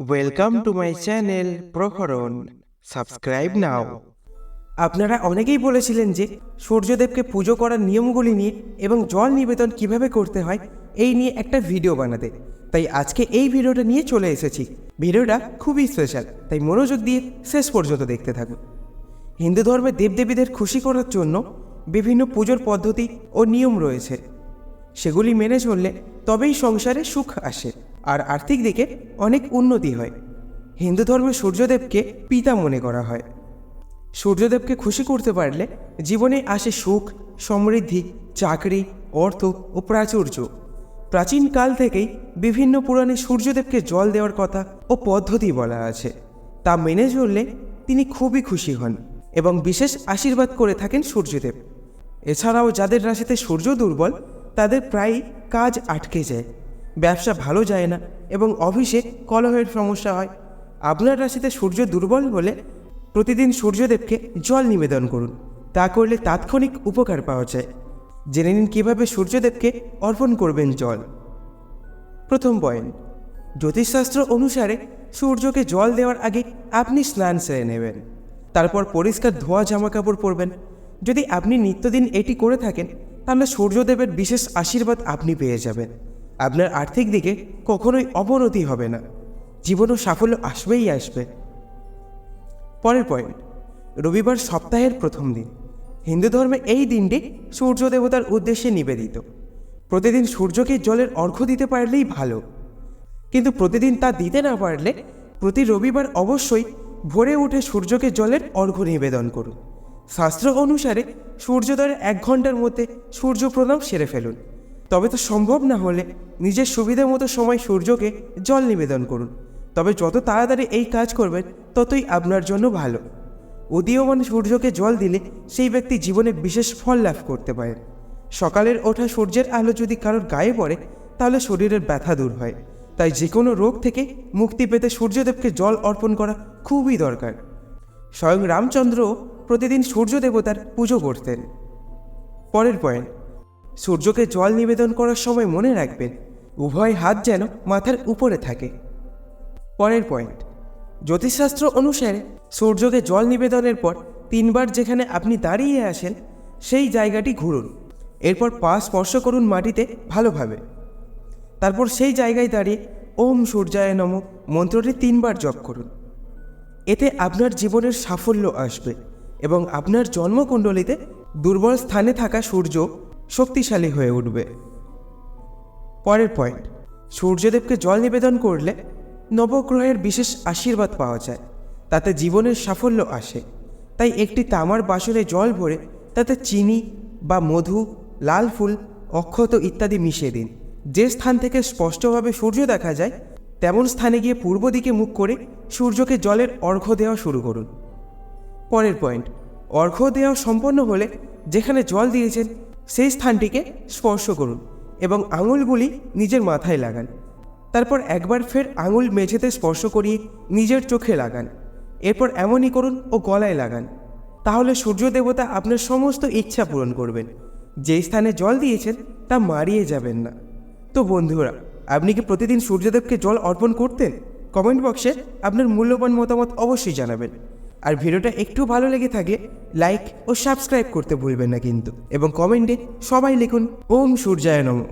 Welcome to my channel Praharan subscribe now আপনারা অনেকেই বলেছিলেন যে সূর্যদেবকে পুজো করার নিয়মগুলি নিয়ে এবং জল নিবেদন কীভাবে করতে হয়, এই নিয়ে একটা ভিডিও বানাতে। তাই আজকে এই ভিডিওটা নিয়ে চলে এসেছি। ভিডিওটা খুবই স্পেশাল তাই মনোযোগ দিয়ে শেষ পর্যন্ত দেখতে থাকুন। হিন্দু ধর্মে দেবদেবীদের খুশি করার জন্য বিভিন্ন পুজোর পদ্ধতি ও নিয়ম রয়েছে। সেগুলি মেনে চললে তবেই সংসারে সুখ আসে। আর আর্থিক দিকে অনেক উন্নতি হয়। হিন্দু ধর্মে সূর্যদেবকে পিতা মনে করা হয়। সূর্যদেবকে খুশি করতে পারলে জীবনে আসে সুখ, সমৃদ্ধি, চাকরি, অর্থ ও প্রাচুর্য। প্রাচীন কাল থেকেই বিভিন্ন পুরাণে সূর্যদেবকে জল দেওয়ার কথা ও পদ্ধতি বলা আছে। তা মেনে চললে তিনি খুবই খুশি হন এবং বিশেষ আশীর্বাদ করে থাকেন সূর্যদেব। এছাড়াও যাদের রাশিতে সূর্য দুর্বল, তাদের প্রায়ই কাজ আটকে যায়। ব্যবসা ভালো যায় না এবং অফিসে কলহের সমস্যা হয়। আপনার রাশিতে সূর্য দুর্বল বলে প্রতিদিন সূর্যদেবকে জল নিবেদন করুন। তা করলে তাৎক্ষণিক উপকার পাওয়া যায়। জেনে নিন কীভাবে সূর্যদেবকে অর্পণ করবেন জল। প্রথম পয়েন্ট, জ্যোতিষশাস্ত্র অনুসারে সূর্যকে জল দেওয়ার আগে আপনি স্নান সেরে নেবেন। তারপর পরিষ্কার ধোয়া জামা কাপড় পরবেন। যদি আপনি নিত্যদিন এটি করে থাকেন, তাহলে সূর্যদেবের বিশেষ আশীর্বাদ আপনি পেয়ে যাবেন। আপনার আর্থিক দিকে কখনোই অবনতি হবে না। জীবনও সাফল্য আসবেই আসবে। পরের পয়েন্ট রবিবার সপ্তাহের প্রথম দিন। হিন্দু ধর্মে এই দিনটি সূর্য দেবতার উদ্দেশ্যে নিবেদিত। প্রতিদিন সূর্যকে জলের অর্ঘ্য দিতে পারলেই ভালো। কিন্তু প্রতিদিন তা দিতে না পারলে প্রতি রবিবার অবশ্যই ভোরে উঠে সূর্যকে জলের অর্ঘ্য নিবেদন করুন। শাস্ত্র অনুসারে সূর্যোদয়ের এক ঘণ্টার মধ্যে সূর্য প্রণাম সেরে ফেলুন। তবে তো সম্ভব না হলে নিজের সুবিধা মতো সময় সূর্যকে জল নিবেদন করুন। তবে যত তাড়াতাড়ি এই কাজ করবেন, ততই আপনার জন্য ভালো। উদীয়মান সূর্যকে জল দিলে সেই ব্যক্তি জীবনে বিশেষ ফল লাভ করতে পারে সকালের ওঠা সূর্যের আলো যদি কারোর গায়ে পড়ে, তাহলে শরীরের ব্যথা দূর হয়। তাই যে কোনো রোগ থেকে মুক্তি পেতে সূর্যদেবকে জল অর্পণ করা খুবই দরকার। স্বয়ং রামচন্দ্র প্রতিদিন সূর্য দেবতার পুজো করতেন। পরের পয়েন্ট সূর্যকে জল নিবেদন করার সময় মনে রাখবেন, উভয় হাত যেন মাথার উপরে থাকে। পরের পয়েন্ট, জ্যোতিষশাস্ত্র অনুসারে সূর্যকে জল নিবেদনের পর তিনবার যেখানে আপনি দাঁড়িয়ে আসেন সেই জায়গাটি ঘুরুন। এরপর পা স্পর্শ করুন মাটিতে ভালোভাবে। তারপর সেই জায়গায় দাঁড়িয়ে ওম সূর্যায় নম মন্ত্রটি তিনবার জপ করুন। এতে আপনার জীবনের সাফল্য আসবে এবং আপনার জন্মকুণ্ডলিতে দুর্বল স্থানে থাকা সূর্য শক্তিশালী হয়ে উঠবে। পরের পয়েন্ট সূর্যদেবকে জল নিবেদন করলে নবগ্রহের বিশেষ আশীর্বাদ পাওয়া যায়। তাতে জীবনের সাফল্য আসে। তাই একটি তামার বাসনে জল ভরে তাতে চিনি বা মধু, লাল ফুল, অক্ষত ইত্যাদি মিশিয়ে দিন। যে স্থান থেকে স্পষ্টভাবে সূর্য দেখা যায়, তেমন স্থানে গিয়ে পূর্ব দিকে মুখ করে সূর্যকে জলের অর্ঘ্য দেওয়া শুরু করুন। পরের পয়েন্ট অর্ঘ্য দেওয়া সম্পন্ন হলে যেখানে জল দিয়েছেন সেই স্থানটিকে স্পর্শ করুন এবং আঙুলগুলি নিজের মাথায় লাগান। তারপর একবার ফের আঙুল মেঝেতে স্পর্শ করিয়ে নিজের চোখে লাগান। এরপর এমনই করুন ও গলায় লাগান। তাহলে সূর্য দেবতা আপনার সমস্ত ইচ্ছা পূরণ করবেন। যেই স্থানে জল দিয়েছেন তা মারিয়ে যাবেন না। তো বন্ধুরা, আপনি কি প্রতিদিন সূর্যদেবকে জল অর্পণ করতেন? কমেন্ট বক্সে আপনার মূল্যবান মতামত অবশ্যই জানাবেন। আর ভিডিওটা একটু ভালো লেগে থাকে লাইক ও সাবস্ক্রাইব করতে ভুলবেন না কিন্তু। এবং কমেন্টে সবাই লিখুন, ওম সূর্যায় নমঃ।